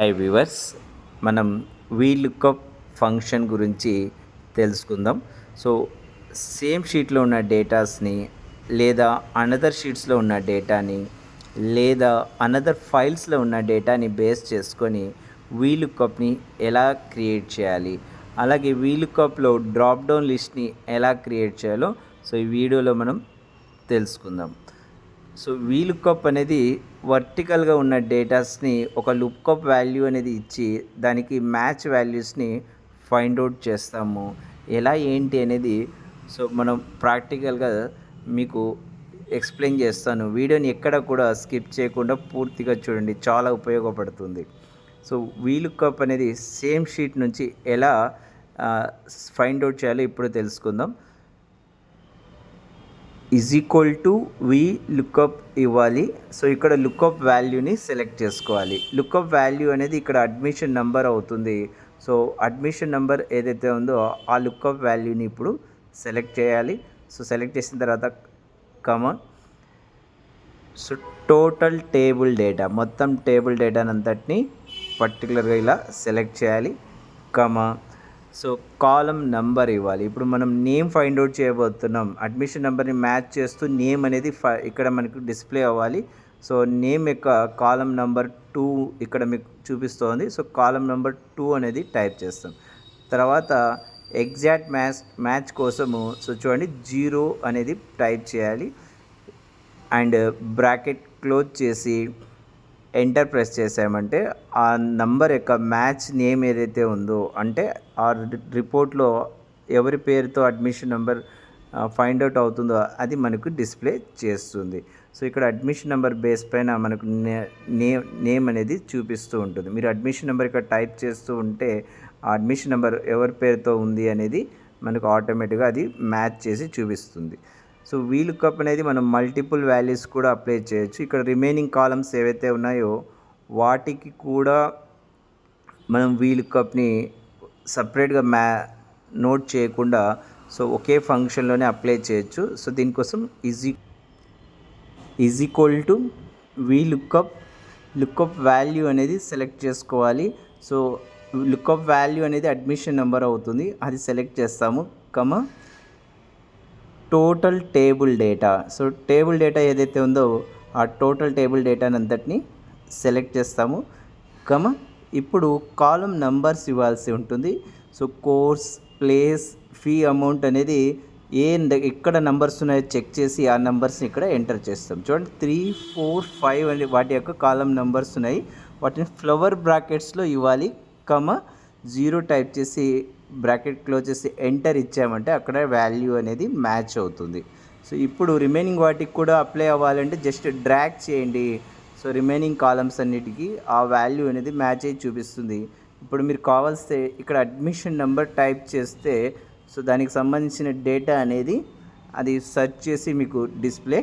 High viewers మనం VLOOKUP function గురించి తెలుసుకుందాం. సో సేమ్ షీట్లో ఉన్న డేటాస్ని లేదా అనదర్ షీట్స్లో ఉన్న డేటాని లేదా అనదర్ ఫైల్స్లో ఉన్న డేటాని బేస్ చేసుకొని వీలుకప్ని ఎలా క్రియేట్ చేయాలి? అలాగే వీలుకప్లో డ్రాప్ డౌన్ లిస్ట్ని ఎలా క్రియేట్ చేయాలో సో ఈ వీడియోలో మనం తెలుసుకుందాం. సో వీ లుక్అప్ అనేది వర్టికల్గా ఉన్న డేటాస్ని ఒక లుక్అప్ వాల్యూ అనేది ఇచ్చి దానికి మ్యాచ్ వాల్యూస్ని ఫైండ్ అవుట్ చేస్తాము. ఎలా ఏంటి అనేది సో మనం ప్రాక్టికల్గా మీకు ఎక్స్ప్లెయిన్ చేస్తాను. వీడియోని ఎక్కడ కూడా స్కిప్ చేయకుండా పూర్తిగా చూడండి. చాలా ఉపయోగపడుతుంది. సో వీ లుక్అప్ అనేది సేమ్ షీట్ నుంచి ఎలా ఫైండ్ అవుట్ చేయాలో ఇప్పుడు తెలుసుకుందాం. Is equal to V lookup ఇవ్వాలి. సో ఇక్కడ లుక్అప్ వాల్యూని సెలెక్ట్ చేసుకోవాలి. లుక్అప్ వాల్యూ అనేది ఇక్కడ అడ్మిషన్ నెంబర్ అవుతుంది. సో అడ్మిషన్ నెంబర్ ఏదైతే ఉందో ఆ లుక్అప్ వాల్యూని ఇప్పుడు సెలెక్ట్ చేయాలి. సో సెలెక్ట్ చేసిన తర్వాత comma so total table data మొత్తం టేబుల్ డేటానంతటిని పర్టికులర్గా ఇలా సెలెక్ట్ చేయాలి. కమ సో కాలం నెంబర్ ఇవ్వాలి. ఇప్పుడు మనం నేమ్ ఫైండ్ అవుట్ చేయబోతున్నాం. అడ్మిషన్ నెంబర్ని మ్యాచ్ చేస్తూ నేమ్ అనేది ఇక్కడ మనకు డిస్ప్లే అవ్వాలి. సో నేమ్ యొక్క కాలం నెంబర్ టూ ఇక్కడ మీకు చూపిస్తోంది. సో కాలం నెంబర్ టూ అనేది టైప్ చేస్తాం. తర్వాత ఎగ్జాక్ట్ మ్యాచ్ మ్యాచ్ కోసము సో చూడండి జీరో అనేది టైప్ చేయాలి. అండ్ బ్రాకెట్ క్లోజ్ చేసి ఎంటర్ ప్రెస్ చేసామంటే ఆ నంబర్ యొక్క మ్యాచ్ నేమ్ ఏదైతే ఉందో అంటే ఆ రిపోర్ట్లో ఎవరి పేరుతో అడ్మిషన్ నెంబర్ ఫైండ్ అవుట్ అవుతుందో అది మనకు డిస్ప్లే చేస్తుంది. సో ఇక్కడ అడ్మిషన్ నెంబర్ బేస్ పైన మనకు నేమ్ నేమ్ అనేది చూపిస్తూ ఉంటుంది. మీరు అడ్మిషన్ నెంబర్ ఇక్కడ టైప్ చేస్తూ ఉంటే ఆ అడ్మిషన్ నెంబర్ ఎవరి పేరుతో ఉంది అనేది మనకు ఆటోమేటిక్గా అది మ్యాచ్ చేసి చూపిస్తుంది. సో వీల్ కప్ అనేది మనం మల్టిపుల్ వాల్యూస్ కూడా అప్లై చేయొచ్చు. ఇక్కడ రిమైనింగ్ కాలమ్స్ ఏవైతే ఉన్నాయో వాటికి కూడా మనం వీల్ కప్ని సపరేట్గా మ్యా నోట్ చేయకుండా సో ఒకే ఫంక్షన్లోనే అప్లై చేయొచ్చు. సో దీనికోసం easy is equal to V lookup lookup value అనేది సెలెక్ట్ చేసుకోవాలి. సో లుక్అప్ వాల్యూ అనేది అడ్మిషన్ నెంబర్ అవుతుంది. అది సెలెక్ట్ చేస్తాము comma total table data. So table data ఏదైతే ఉందో ఆ టోటల్ టేబుల్ డేటాని అంతటిని సెలెక్ట్ చేస్తాము. కమ ఇప్పుడు కాలం నంబర్స్ ఇవ్వాల్సి ఉంటుంది. So course place fee amount అనేది ఏ ఎక్కడ నంబర్స్ ఉన్నాయో చెక్ చేసి ఆ నెంబర్స్ని ఇక్కడ ఎంటర్ చేస్తాం. చూడండి త్రీ ఫోర్ ఫైవ్ అనే వాటి యొక్క కాలం నెంబర్స్ ఉన్నాయి. వాటిని ఫ్లవర్ బ్రాకెట్స్లో ఇవ్వాలి. కమ జీరో టైప్ చేసి బ్రాకెట్ క్లోజ్ చేసి ఎంటర్ ఇచ్చామంటే అక్కడ వాల్యూ అనేది మ్యాచ్ అవుతుంది. సో ఇప్పుడు రిమైనింగ్ వాటికి కూడా అప్లై అవ్వాలంటే జస్ట్ డ్రాక్ చేయండి. సో రిమైనింగ్ కాలమ్స్ అన్నిటికీ ఆ వాల్యూ అనేది మ్యాచ్ అయ్యి చూపిస్తుంది. ఇప్పుడు మీరు కావాల్స్తే ఇక్కడ అడ్మిషన్ నెంబర్ టైప్ చేస్తే సో దానికి సంబంధించిన డేటా అనేది అది సెర్చ్ చేసి మీకు డిస్ప్లే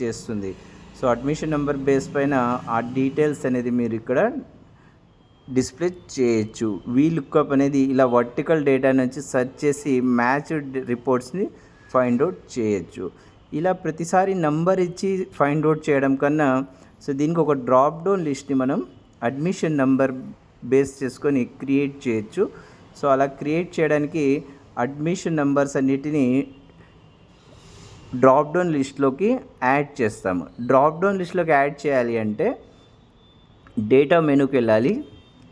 చేస్తుంది. సో అడ్మిషన్ నెంబర్ బేస్ పైన ఆ డీటెయిల్స్ అనేది మీరు ఇక్కడ డిస్ప్లే చేయొచ్చు. వీ లుక్అప్ అనేది ఇలా వర్టికల్ డేటా నుంచి సెర్చ్ చేసి మ్యాచ్డ్ రిపోర్ట్స్ని ఫైండ్ అవుట్ చేయొచ్చు. ఇలా ప్రతిసారి నంబర్ ఇచ్చి ఫైండ్ అవుట్ చేయడం కన్నా సో దీనికి ఒక డ్రాప్ డౌన్ లిస్ట్ని మనం అడ్మిషన్ నెంబర్ బేస్ చేసుకొని క్రియేట్ చేయొచ్చు. సో అలా క్రియేట్ చేయడానికి అడ్మిషన్ నెంబర్స్ అన్నిటినీ డ్రాప్ డౌన్ లిస్ట్లోకి యాడ్ చేస్తాము. డ్రాప్ డౌన్ లిస్ట్లోకి యాడ్ చేయాలి అంటే డేటా మెనూకి వెళ్ళాలి.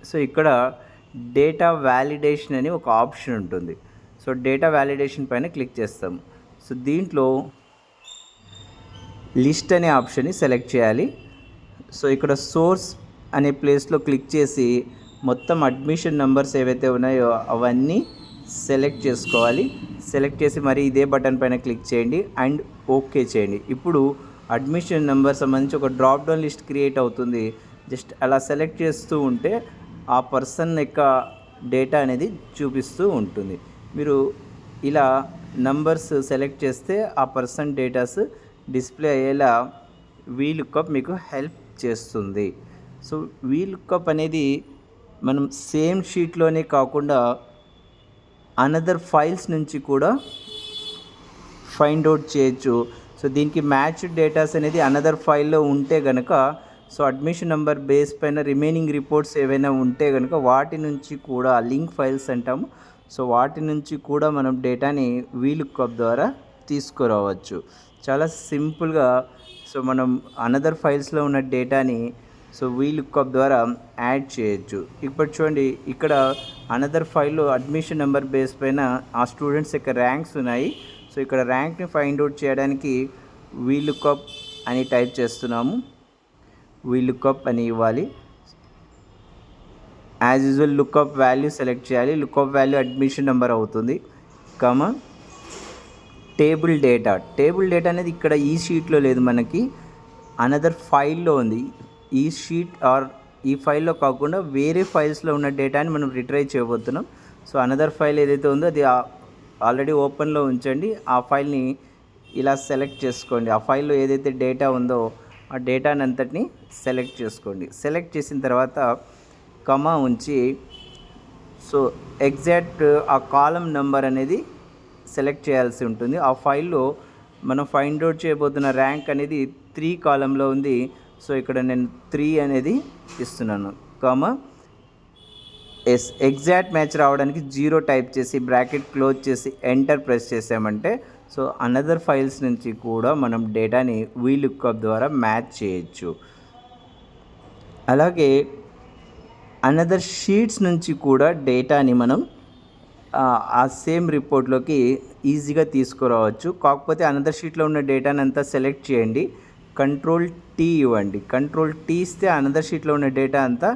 సో ఇక్కడ డేటా వ్యాలిడేషన్ అని ఒక ఆప్షన్ ఉంటుంది. సో డేటా వ్యాలిడేషన్ పైన క్లిక్ చేస్తాం. సో దీంట్లో లిస్ట్ అనే ఆప్షన్ని సెలెక్ట్ చేయాలి. సో ఇక్కడ సోర్స్ అనే ప్లేస్లో క్లిక్ చేసి మొత్తం అడ్మిషన్ నెంబర్స్ ఏవైతే ఉన్నాయో అవన్నీ సెలెక్ట్ చేసుకోవాలి. సెలెక్ట్ చేసి మరి ఇదే బటన్ పైన క్లిక్ చేయండి అండ్ ఓకే చేయండి. ఇప్పుడు అడ్మిషన్ నెంబర్ సంబంధించి ఒక డ్రాప్ డౌన్ లిస్ట్ క్రియేట్ అవుతుంది. జస్ట్ అలా సెలెక్ట్ చేస్తూ ఉంటే ఆ పర్సన్ యొక్క డేటా అనేది చూపిస్తూ ఉంటుంది. మీరు ఇలా నంబర్స్ సెలెక్ట్ చేస్తే ఆ పర్సన్ డేటాస్ డిస్ప్లే అయ్యేలా వీలుకప్ మీకు హెల్ప్ చేస్తుంది. సో వీలుకప్ అనేది మనం సేమ్ షీట్లోనే కాకుండా అనదర్ ఫైల్స్ నుంచి కూడా ఫైండ్ అవుట్ చేయొచ్చు. సో దీనికి మ్యాచ్ డేటాస్ అనేది అనదర్ ఫైల్లో ఉంటే కనుక సో అడ్మిషన్ నెంబర్ బేస్ పైన రిమైనింగ్ రిపోర్ట్స్ ఏవైనా ఉంటే కనుక వాటి నుంచి కూడా లింక్ ఫైల్స్ అంటాము. సో వాటి నుంచి కూడా మనం డేటాని వీలుకప్ ద్వారా తీసుకురావచ్చు. చాలా సింపుల్గా సో మనం అనదర్ ఫైల్స్లో ఉన్న డేటాని సో వీలుకప్ ద్వారా యాడ్ చేయొచ్చు. ఇప్పుడు చూడండి ఇక్కడ అనదర్ ఫైల్లో అడ్మిషన్ నెంబర్ బేస్ పైన ఆ స్టూడెంట్స్ యొక్క ర్యాంక్స్ ఉన్నాయి. సో ఇక్కడ ర్యాంక్ని ఫైండ్ అవుట్ చేయడానికి వీలుకప్ అని టైప్ చేస్తున్నాము. వీలుకప్ అని ఇవ్వాలి. As usual lookup value select చేయాలి. లుక్అప్ వాల్యూ అడ్మిషన్ నెంబర్ అవుతుంది. Comma table data. Table data అనేది ఇక్కడ ఈ షీట్లో లేదు మనకి. అనదర్ ఫైల్లో ఉంది. ఈ షీట్ ఆర్ ఈ ఫైల్లో కాకుండా వేరే ఫైల్స్లో ఉన్న డేటాని మనం రిట్రై చేయబోతున్నాం. సో అనదర్ ఫైల్ ఏదైతే ఉందో అది ఆల్రెడీ ఓపెన్లో ఉంచండి. ఆ ఫైల్ని ఇలా సెలెక్ట్ చేసుకోండి. ఆ ఫైల్లో ఏదైతే డేటా ఉందో ఆ డేటాని అంతటిని సెలెక్ట్ చేసుకోండి. సెలెక్ట్ చేసిన తర్వాత కమా ఉంచి సో ఎగ్జాక్ట్ ఆ కాలం నెంబర్ అనేది సెలెక్ట్ చేయాల్సి ఉంటుంది. ఆ ఫైల్లో మనం ఫైండ్ అవుట్ చేయబోతున్న ర్యాంక్ అనేది త్రీ కాలంలో ఉంది. సో ఇక్కడ నేను త్రీ అనేది ఇస్తున్నాను. కామ ఎస్ ఎగ్జాక్ట్ మ్యాచ్ రావడానికి జీరో టైప్ చేసి బ్రాకెట్ క్లోజ్ చేసి ఎంటర్ ప్రెస్ చేసామంటే సో అనదర్ ఫైల్స్ నుంచి కూడా మనం డేటాని వీలుకప్ ద్వారా మ్యాచ్ చేయొచ్చు. అలాగే అనదర్ షీట్స్ నుంచి కూడా డేటాని మనం ఆ, ఆ సేమ్ రిపోర్ట్లోకి ఈజీగా తీసుకురావచ్చు. కాకపోతే అనదర్ షీట్లో ఉన్న డేటాని అంతా సెలెక్ట్ చేయండి. కంట్రోల్ టీ ఇవ్వండి. కంట్రోల్ టీ ఇస్తే అనదర్ షీట్లో ఉన్న డేటా అంతా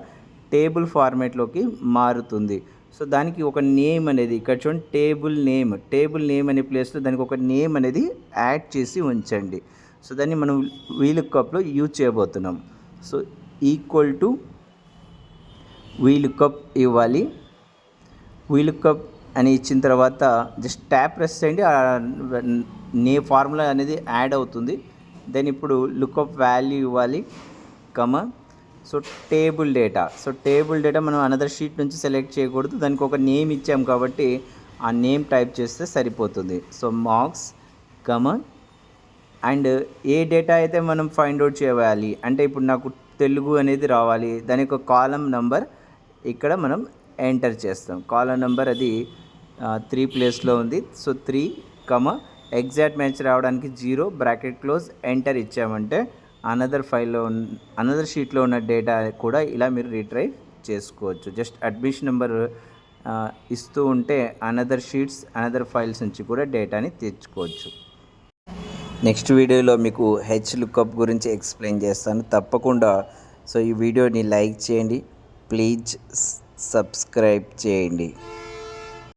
టేబుల్ ఫార్మేట్లోకి మారుతుంది. సో దానికి ఒక నేమ్ అనేది ఇక్కడ చూడండి టేబుల్ నేమ్. టేబుల్ నేమ్ అనే ప్లేస్లో దానికి ఒక నేమ్ అనేది యాడ్ చేసి ఉంచండి. సో దాన్ని మనం వీలు కప్లో యూజ్ చేయబోతున్నాం. సో ఈక్వల్ టు వీలుకప్ ఇవ్వాలి. వీలుకప్ అని ఇచ్చిన తర్వాత జస్ట్ ట్యాప్ ప్రెస్ చేయండి. నే ఫార్ములా అనేది యాడ్ అవుతుంది. దెన్ ఇప్పుడు లుకప్ వాల్యూ ఇవ్వాలి comma. So table data. So table data మనం అనదర్ షీట్ నుంచి సెలెక్ట్ చేయకూడదు. దానికి ఒక నేమ్ ఇచ్చాం కాబట్టి ఆ నేమ్ టైప్ చేస్తే సరిపోతుంది. So marks comma and A data అయితే మనం ఫైండ్ అవుట్ చేయాలి అంటే ఇప్పుడు నాకు తెలుగు అనేది రావాలి దానికి ఒక కాలం నంబర్ ఇక్కడ మనం ఎంటర్ చేస్తాం. కాలం నెంబర్ అది త్రీ ప్లేస్లో ఉంది. So three comma exact match రావడానికి జీరో బ్రాకెట్ క్లోజ్ ఎంటర్ ఇచ్చామంటే అనదర్ ఫైల్లో అనదర్ షీట్లో ఉన్న డేటా కూడా ఇలా మీరు రీట్రైవ్ చేసుకోవచ్చు. జస్ట్ అడ్మిషన్ నెంబర్ ఇస్తూ ఉంటే అనదర్ షీట్స్ అనదర్ ఫైల్స్ నుంచి కూడా డేటాని తెచ్చుకోవచ్చు. నెక్స్ట్ వీడియోలో మీకు హెచ్ లుకప్ గురించి ఎక్స్ప్లెయిన్ చేస్తాను. తప్పకుండా. సో ఈ వీడియోని లైక్ చేయండి. ప్లీజ్ సబ్స్క్రైబ్ చేయండి.